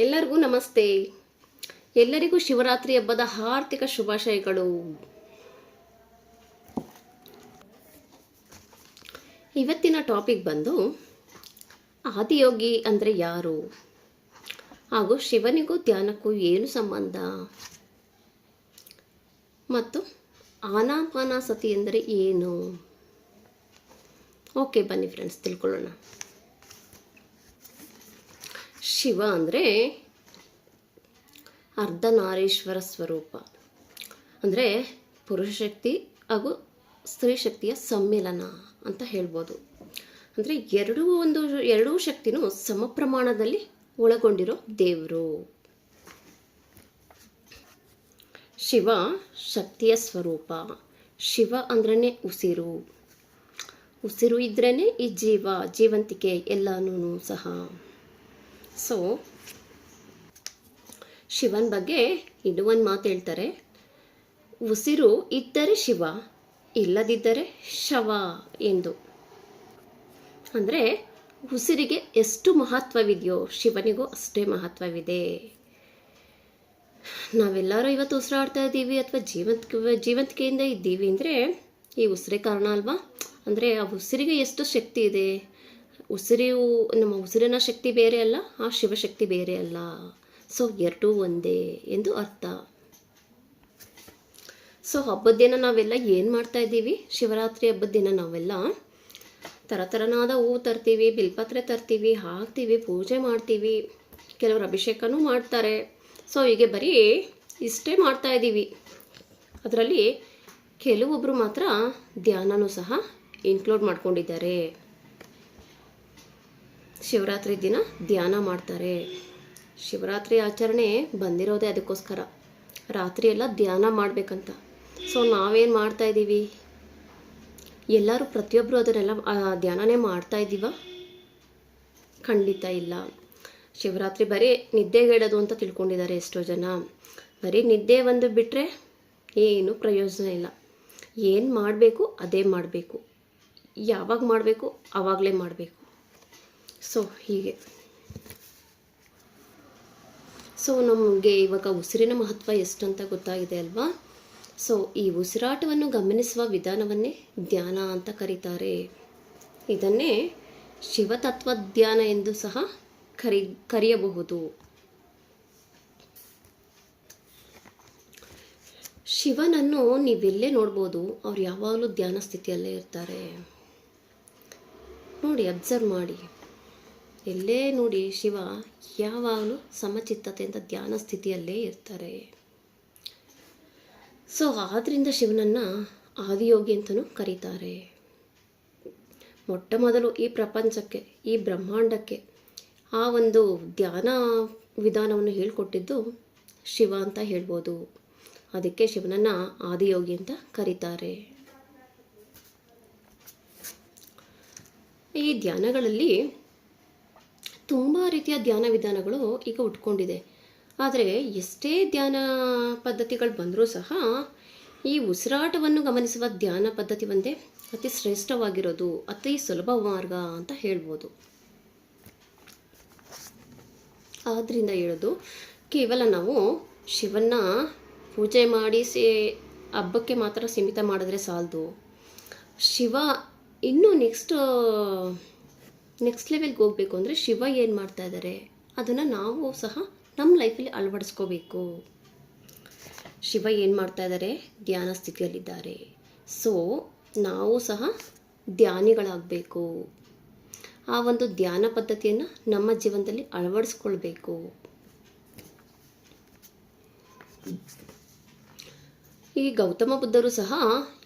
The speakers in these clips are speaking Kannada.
ಎಲ್ಲರಿಗೂ ನಮಸ್ತೆ. ಎಲ್ಲರಿಗೂ ಶಿವರಾತ್ರಿ ಹಬ್ಬದ ಆರ್ಥಿಕ ಶುಭಾಶಯಗಳು. ಇವತ್ತಿನ ಟಾಪಿಕ್ ಬಂದು, ಆದಿಯೋಗಿ ಅಂದರೆ ಯಾರು? ಹಾಗೂ ಶಿವನಿಗೂ ಧ್ಯಾನಕ್ಕೂ ಏನು ಸಂಬಂಧ? ಮತ್ತು ಆನಾಪಾನಾಸತಿ ಎಂದರೆ ಏನು? ಓಕೆ, ಬನ್ನಿ ಫ್ರೆಂಡ್ಸ್ ತಿಳ್ಕೊಳ್ಳೋಣ. ಶಿವ ಅಂದರೆ ಅರ್ಧನಾರೀಶ್ವರ ಸ್ವರೂಪ. ಅಂದರೆ ಪುರುಷ ಶಕ್ತಿ ಹಾಗೂ ಸ್ತ್ರೀ ಶಕ್ತಿಯ ಸಮ್ಮಿಲನ ಅಂತ ಹೇಳ್ಬೋದು. ಅಂದರೆ ಎರಡೂ ಒಂದು, ಎರಡೂ ಶಕ್ತಿನೂ ಸಮ ಪ್ರಮಾಣದಲ್ಲಿ ಒಳಗೊಂಡಿರೋ ದೇವರು. ಶಿವ ಶಕ್ತಿಯ ಸ್ವರೂಪ. ಶಿವ ಅಂದ್ರೇ ಉಸಿರು. ಉಸಿರು ಇದ್ರೇ ಈ ಜೀವ, ಜೀವಂತಿಕೆ ಎಲ್ಲನೂ ಸಹ. ಸೊ ಶಿವನ ಬಗ್ಗೆ ಇನ್ನೂ ಒಂದು ಮಾತು ಹೇಳ್ತಾರೆ. ಉಸಿರು ಇದ್ದರೆ ಶಿವ, ಇಲ್ಲದಿದ್ದರೆ ಶವ ಎಂದು. ಅಂದರೆ, ಉಸಿರಿಗೆ ಎಷ್ಟು ಮಹತ್ವವಿದೆಯೋ ಶಿವನಿಗೂ ಅಷ್ಟೇ ಮಹತ್ವವಿದೆ. ನಾವೆಲ್ಲರೂ ಇವತ್ತು ಉಸಿರಾಡ್ತಾ ಇದ್ದೀವಿ ಅಥವಾ ಜೀವಂತ ಜೀವಂತಿಕೆಯಿಂದ ಇದ್ದೀವಿ ಅಂದರೆ, ಈ ಉಸಿರೇ ಕಾರಣ ಅಲ್ವಾ? ಅಂದರೆ, ಆ ಉಸಿರಿಗೆ ಎಷ್ಟು ಶಕ್ತಿ ಇದೆ? ಉಸಿರು ನಮ್ಮ ಉಸಿರಿನ ಶಕ್ತಿ ಬೇರೆ ಅಲ್ಲ, ಆ ಶಿವಶಕ್ತಿ ಬೇರೆ ಅಲ್ಲ. ಸೊ ಎರಡೂ ಒಂದೇ ಎಂದು ಅರ್ಥ. ಸೊ ಹಬ್ಬದ ದಿನ ನಾವೆಲ್ಲ ಏನು ಮಾಡ್ತಾ ಇದ್ದೀವಿ? ಶಿವರಾತ್ರಿ ಹಬ್ಬದ ದಿನ ನಾವೆಲ್ಲ ಥರ ಥರನಾದ ಹೂವು ತರ್ತೀವಿ, ಬಿಲ್ಪತ್ರೆ ತರ್ತೀವಿ, ಹಾಕ್ತೀವಿ, ಪೂಜೆ ಮಾಡ್ತೀವಿ. ಕೆಲವರು ಅಭಿಷೇಕನೂ ಮಾಡ್ತಾರೆ. ಸೊ ಹೀಗೆ ಬರೀ ಇಷ್ಟೇ ಮಾಡ್ತಾ ಇದ್ದೀವಿ. ಅದರಲ್ಲಿ ಕೆಲವೊಬ್ಬರು ಮಾತ್ರ ಧ್ಯಾನನೂ ಸಹ ಇನ್ಕ್ಲೂಡ್ ಮಾಡ್ಕೊಂಡಿದ್ದಾರೆ. ಶಿವರಾತ್ರಿ ದಿನ ಧ್ಯಾನ ಮಾಡ್ತಾರೆ. ಶಿವರಾತ್ರಿ ಆಚರಣೆ ಬಂದಿರೋದೇ ಅದಕ್ಕೋಸ್ಕರ. ರಾತ್ರಿ ಎಲ್ಲ ಧ್ಯಾನ ಮಾಡಬೇಕಂತ. ಸೊ, ನಾವೇನು ಮಾಡ್ತಾ ಇದ್ದೀವಿ? ಎಲ್ಲರೂ ಪ್ರತಿಯೊಬ್ಬರು ಅದನ್ನೆಲ್ಲ ಧ್ಯಾನನೇ ಮಾಡ್ತಾ ಇದ್ದೀವ? ಖಂಡಿತ ಇಲ್ಲ. ಶಿವರಾತ್ರಿ ಬರೀ ನಿದ್ದೆಗೆಡೋದು ಅಂತ ತಿಳ್ಕೊಂಡಿದ್ದಾರೆ ಎಷ್ಟೋ ಜನ. ಬರೀ ನಿದ್ದೆ ಒಂದು ಬಿಟ್ಟರೆ ಏನು ಪ್ರಯೋಜನ ಇಲ್ಲ. ಏನು ಮಾಡಬೇಕು, ಅದೇ ಮಾಡಬೇಕು. ಯಾವಾಗ ಮಾಡಬೇಕು ಆವಾಗಲೇ ಮಾಡಬೇಕು. ಸೊ ಹೀಗೆ. ಸೊ ನಮಗೆ ಇವಾಗ ಉಸಿರಿನ ಮಹತ್ವ ಎಷ್ಟು ಅಂತ ಗೊತ್ತಾಗಿದೆ ಅಲ್ವಾ? ಸೊ ಈ ಉಸಿರಾಟವನ್ನು ಗಮನಿಸುವ ವಿಧಾನವನ್ನೇ ಧ್ಯಾನ ಅಂತ ಕರೀತಾರೆ. ಇದನ್ನೇ ಶಿವತತ್ವ ಧ್ಯಾನ ಎಂದು ಸಹ ಕರಿ, ಕರೆಯಬಹುದು. ಶಿವನನ್ನು ನೀವೆಲ್ಲೇ ನೋಡ್ಬೋದು, ಅವ್ರು ಯಾವಾಗಲೂ ಧ್ಯಾನ ಸ್ಥಿತಿಯಲ್ಲೇ ಇರ್ತಾರೆ. ನೋಡಿ ಅಬ್ಸರ್ವ್ ಮಾಡಿ. ಎಲ್ಲೇ ನೋಡಿ ಶಿವ, ಯಾವಾಗಲೂ ಸಮಚಿತ್ತತೆಯಿಂದ ಧ್ಯಾನ ಸ್ಥಿತಿಯಲ್ಲೇ ಇರ್ತಾರೆ. ಸೊ ಆದ್ದರಿಂದ ಶಿವನನ್ನು ಆದಿಯೋಗಿ ಅಂತಲೂ ಕರೀತಾರೆ. ಮೊಟ್ಟ ಮೊದಲು ಈ ಪ್ರಪಂಚಕ್ಕೆ, ಈ ಬ್ರಹ್ಮಾಂಡಕ್ಕೆ ಆ ಒಂದು ಧ್ಯಾನ ವಿಧಾನವನ್ನು ಹೇಳಿಕೊಟ್ಟಿದ್ದು ಶಿವ ಅಂತ ಹೇಳ್ಬೋದು. ಅದಕ್ಕೆ ಶಿವನನ್ನು ಆದಿಯೋಗಿ ಅಂತ ಕರೀತಾರೆ. ಈ ಧ್ಯಾನಗಳಲ್ಲಿ ತುಂಬ ರೀತಿಯ ಧ್ಯಾನ ವಿಧಾನಗಳು ಈಗ ಉಟ್ಕೊಂಡಿದೆ. ಆದರೆ ಎಷ್ಟೇ ಧ್ಯಾನ ಪದ್ಧತಿಗಳು ಬಂದರೂ ಸಹ ಈ ಉಸಿರಾಟವನ್ನು ಗಮನಿಸುವ ಧ್ಯಾನ ಪದ್ಧತಿ ಒಂದೇ. ಅತಿ ಶ್ರೇಷ್ಠವಾಗಿರೋದು, ಅತಿ ಸುಲಭ ಮಾರ್ಗ ಅಂತ ಹೇಳ್ಬೋದು. ಆದ್ದರಿಂದ ಹೇಳೋದು, ಕೇವಲ ನಾವು ಶಿವನ್ನ ಪೂಜೆ ಮಾಡಿಸಿ ಹಬ್ಬಕ್ಕೆ ಮಾತ್ರ ಸೀಮಿತ ಮಾಡಿದ್ರೆ ಸಾಲದು. ಶಿವ ಇನ್ನೂ ನೆಕ್ಸ್ಟ್ ನೆಕ್ಸ್ಟ್ ಲೆವೆಲ್ಗೆ ಹೋಗಬೇಕು ಅಂದರೆ ಶಿವ ಏನು ಮಾಡ್ತಾ ಇದ್ದಾರೆ ಅದನ್ನು ನಾವು ಸಹ ನಮ್ಮ ಲೈಫಲ್ಲಿ ಅಳವಡಿಸ್ಕೋಬೇಕು. ಶಿವ ಏನು ಮಾಡ್ತಾ ಇದ್ದಾರೆ ಧ್ಯಾನ ಸ್ಥಿತಿಯಲ್ಲಿದ್ದಾರೆ. ಸೊ ನಾವು ಸಹ ಧ್ಯಾನಿಗಳಾಗಬೇಕು. ಆ ಒಂದು ಧ್ಯಾನ ಪದ್ಧತಿಯನ್ನು ನಮ್ಮ ಜೀವನದಲ್ಲಿ ಅಳವಡಿಸ್ಕೊಳ್ಬೇಕು. ಈ ಗೌತಮ ಬುದ್ಧರು ಸಹ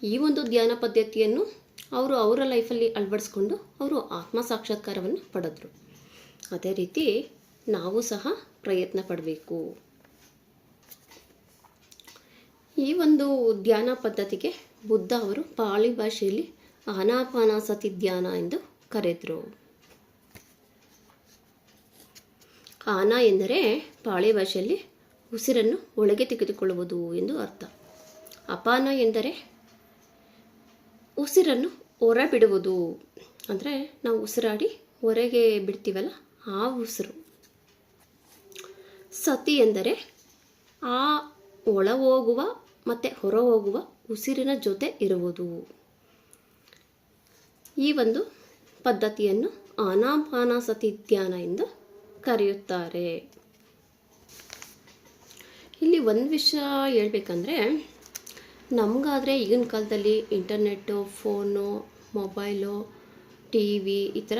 ಈ ಒಂದು ಧ್ಯಾನ ಪದ್ಧತಿಯನ್ನು ಅವರು ಅವರ ಲೈಫಲ್ಲಿ ಅಳವಡಿಸ್ಕೊಂಡು ಅವರು ಆತ್ಮ ಸಾಕ್ಷಾತ್ಕಾರವನ್ನು ಪಡೆದ್ರು. ಅದೇ ರೀತಿ ನಾವು ಸಹ ಪ್ರಯತ್ನ ಪಡಬೇಕು. ಈ ಒಂದು ಧ್ಯಾನ ಪದ್ಧತಿಗೆ ಬುದ್ಧ ಅವರು ಪಾಳಿ ಭಾಷೆಯಲ್ಲಿ ಆನಾಪಾನಾಸತಿ ಧ್ಯಾನ ಎಂದು ಕರೆದರು. ಆನ ಎಂದರೆ ಪಾಳಿ ಭಾಷೆಯಲ್ಲಿ ಉಸಿರನ್ನು ಒಳಗೆ ತೆಗೆದುಕೊಳ್ಳುವುದು ಎಂದು ಅರ್ಥ. ಅಪಾನ ಎಂದರೆ ಉಸಿರನ್ನು ಹೊರ ಬಿಡುವುದು ಅಂದರೆ ನಾವು ಉಸಿರಾಡಿ ಹೊರಗೆ ಬಿಡ್ತೀವಲ್ಲ ಆ ಉಸಿರು. ಸತಿ ಎಂದರೆ ಆ ಒಳ ಹೋಗುವ ಮತ್ತು ಹೊರ ಹೋಗುವ ಉಸಿರಿನ ಜೊತೆ ಇರುವುದು. ಈ ಒಂದು ಪದ್ಧತಿಯನ್ನು ಆನಾಪಾನಸತಿ ಧ್ಯಾನ ಎಂದು ಕರೆಯುತ್ತಾರೆ. ಇಲ್ಲಿ ಒಂದು ವಿಷಯ ಹೇಳ್ಬೇಕಂದ್ರೆ ನಮಗಾದರೆ ಈಗಿನ ಕಾಲದಲ್ಲಿ internet phone mobile T V ಈ ಥರ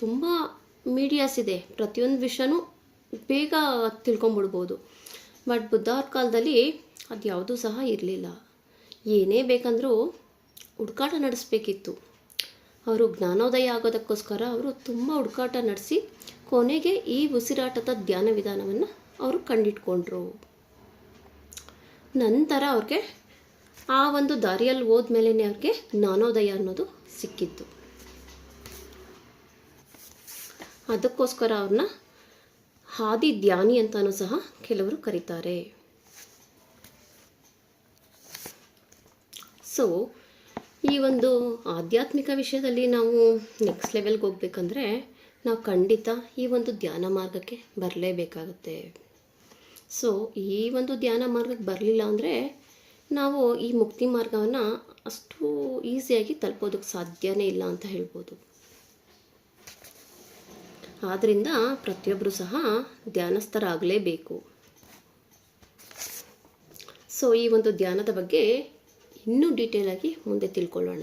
ತುಂಬ ಮೀಡಿಯಾಸ್ ಇದೆ. ಪ್ರತಿಯೊಂದು ವಿಷಯನೂ ಬೇಗ ತಿಳ್ಕೊಂಬಿಡ್ಬೋದು. ಬಟ್ ಬುದ್ಧವ್ರ ಕಾಲದಲ್ಲಿ ಅದು ಯಾವುದೂ ಸಹ ಇರಲಿಲ್ಲ. ಏನೇ ಬೇಕಂದರೂ ಹುಡುಕಾಟ ನಡೆಸಬೇಕಿತ್ತು. ಅವರು ಜ್ಞಾನೋದಯ ಆಗೋದಕ್ಕೋಸ್ಕರ ಅವರು ತುಂಬ ಹುಡುಕಾಟ ನಡೆಸಿ ಕೊನೆಗೆ ಈ ಉಸಿರಾಟದ ಧ್ಯಾನ ವಿಧಾನವನ್ನು ಅವರು ಕಂಡಿಟ್ಕೊಂಡ್ರು. ನಂತರ ಅವ್ರಿಗೆ ಆ ಒಂದು ದಾರಿಯಲ್ಲಿ ಹೋದ್ಮೇಲೆ ಅವ್ರಿಗೆ ಜ್ಞಾನೋದಯ ಅನ್ನೋದು ಸಿಕ್ಕಿತ್ತು ಅದಕ್ಕೋಸ್ಕರ ಅವ್ರನ್ನ ಹಾದಿ ಧ್ಯಾನಿ ಅಂತಾನೂ ಸಹ ಕೆಲವರು ಕರೀತಾರೆ. ಸೊ ಈ ಒಂದು ಆಧ್ಯಾತ್ಮಿಕ ವಿಷಯದಲ್ಲಿ ನಾವು ನೆಕ್ಸ್ಟ್ ಲೆವೆಲ್ಗೆ ಹೋಗ್ಬೇಕಂದ್ರೆ ನಾವು ಖಂಡಿತ ಈ ಒಂದು ಧ್ಯಾನ ಮಾರ್ಗಕ್ಕೆ ಬರಲೇಬೇಕಾಗುತ್ತೆ. ಸೊ ಈ ಒಂದು ಧ್ಯಾನ ಮಾರ್ಗಕ್ಕೆ ಬರಲಿಲ್ಲ ಅಂದರೆ ನಾವು ಈ ಮುಕ್ತಿ ಮಾರ್ಗವನ್ನು ಅಷ್ಟು ಈಸಿಯಾಗಿ ತಲುಪೋದಕ್ಕೆ ಸಾಧ್ಯವೇ ಇಲ್ಲ ಅಂತ ಹೇಳ್ಬೋದು. ಆದ್ದರಿಂದ ಪ್ರತಿಯೊಬ್ಬರು ಸಹ ಧ್ಯಾನಸ್ಥರಾಗಲೇಬೇಕು. ಸೊ ಈ ಒಂದು ಧ್ಯಾನದ ಬಗ್ಗೆ ಇನ್ನೂ ಡೀಟೇಲಾಗಿ ಮುಂದೆ ತಿಳ್ಕೊಳ್ಳೋಣ.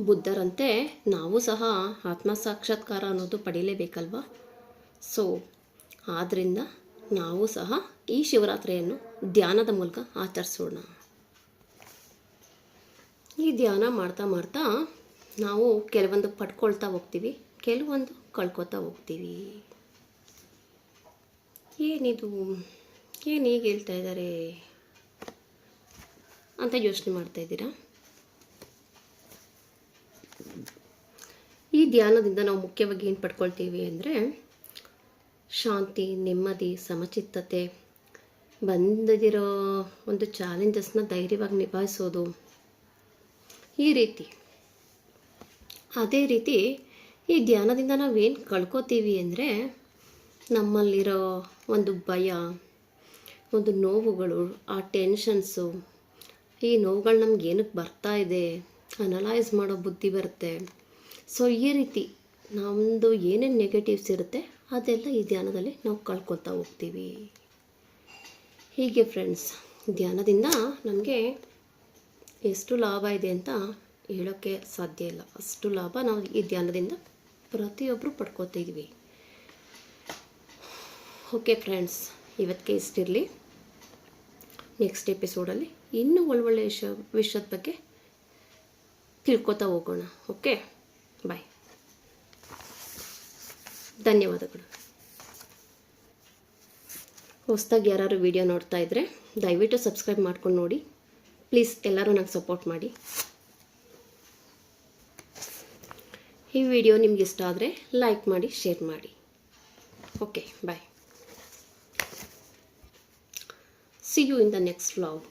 ಬುದ್ಧರಂತೆ ನಾವು ಸಹ ಆತ್ಮ ಸಾಕ್ಷಾತ್ಕಾರ ಅನ್ನೋದು ಪಡೀಲೇಬೇಕಲ್ವ? ಸೊ ಆದ್ದರಿಂದ ನಾವು ಸಹ ಈ ಶಿವರಾತ್ರಿಯನ್ನು ಧ್ಯಾನದ ಮೂಲಕ ಆಚರಿಸೋಣ. ಈ ಧ್ಯಾನ ಮಾಡ್ತಾ ಮಾಡ್ತಾ ನಾವು ಕೆಲವೊಂದು ಪಡ್ಕೊಳ್ತಾ ಹೋಗ್ತೀವಿ, ಕೆಲವೊಂದು ಕಳ್ಕೊತಾ ಹೋಗ್ತೀವಿ. ಏನಿದು, ಏನು ಹೀಗೆ ಹೇಳ್ತಾ ಇದ್ದಾರೆ ಅಂತ ಯೋಚನೆ ಮಾಡ್ತಾ ಇದ್ದೀರಾ? ಈ ಧ್ಯಾನದಿಂದ ನಾವು ಮುಖ್ಯವಾಗಿ ಏನು ಪಡ್ಕೊಳ್ತೀವಿ ಅಂದರೆ ಶಾಂತಿ, ನೆಮ್ಮದಿ, ಸಮಚಿತ್ತತೆ. ಬಂದಿರೋ ಒಂದು ಚಾಲೆಂಜಸ್ನ ಧೈರ್ಯವಾಗಿ ನಿಭಾಯಿಸೋದು ಈ ರೀತಿ. ಅದೇ ರೀತಿ ಈ ಧ್ಯಾನದಿಂದ ನಾವೇನು ಕಳ್ಕೊತೀವಿ ಅಂದರೆ ನಮ್ಮಲ್ಲಿರೋ ಒಂದು ಭಯ, ಒಂದು ನೋವುಗಳು, ಆ ಟೆನ್ಷನ್ಸು ಈ ನೋವುಗಳು ನಮ್ಗೆ ಏನಕ್ಕೆ ಬರ್ತಾ ಇದೆ ಅನಲೈಸ್ ಮಾಡೋ ಬುದ್ಧಿ ಬರುತ್ತೆ. ಸೊ ಈ ರೀತಿ ನಮ್ಮದು ಏನೇನು ನೆಗೆಟಿವ್ಸ್ ಇರುತ್ತೆ ಅದೆಲ್ಲ ಈ ಧ್ಯಾನದಲ್ಲಿ ನಾವು ಕಳ್ಕೊತಾ ಹೋಗ್ತೀವಿ. ಹೀಗೆ ಫ್ರೆಂಡ್ಸ್ ಧ್ಯಾನದಿಂದ ನಮಗೆ ಎಷ್ಟು ಲಾಭ ಇದೆ ಅಂತ ಹೇಳೋಕ್ಕೆ ಸಾಧ್ಯ ಇಲ್ಲ. ಅಷ್ಟು ಲಾಭ ನಾವು ಈ ಧ್ಯಾನದಿಂದ ಪ್ರತಿಯೊಬ್ಬರು ಪಡ್ಕೋತಿದ್ವಿ ಓಕೆ ಫ್ರೆಂಡ್ಸ್ ಇವತ್ತಿಗೆ ಇಷ್ಟಿರಲಿ. ನೆಕ್ಸ್ಟ್ ಎಪಿಸೋಡಲ್ಲಿ ಇನ್ನೂ ಒಳ್ಳೊಳ್ಳೆ ವಿಷಯ ವಿಷಯದ ಬಗ್ಗೆ ತಿಳ್ಕೊತಾ ಹೋಗೋಣ. ಓಕೆ ಬಾಯ್ ಧನ್ಯವಾದಗಳು. ಹೊಸ್ದಾಗಿ ಯಾರು ವಿಡಿಯೋ ನೋಡ್ತಾ ಇದ್ದರೆ ದಯವಿಟ್ಟು ಸಬ್ಸ್ಕ್ರೈಬ್ ಮಾಡ್ಕೊಂಡು ನೋಡಿ. ಪ್ಲೀಸ್ ಎಲ್ಲರೂ ನಂಗೆ ಸಪೋರ್ಟ್ ಮಾಡಿ. ಈ ವಿಡಿಯೋ ನಿಮ್ಗೆ ಇಷ್ಟ ಆದರೆ ಲೈಕ್ ಮಾಡಿ, ಶೇರ್ ಮಾಡಿ. Okay bye see you in the next vlog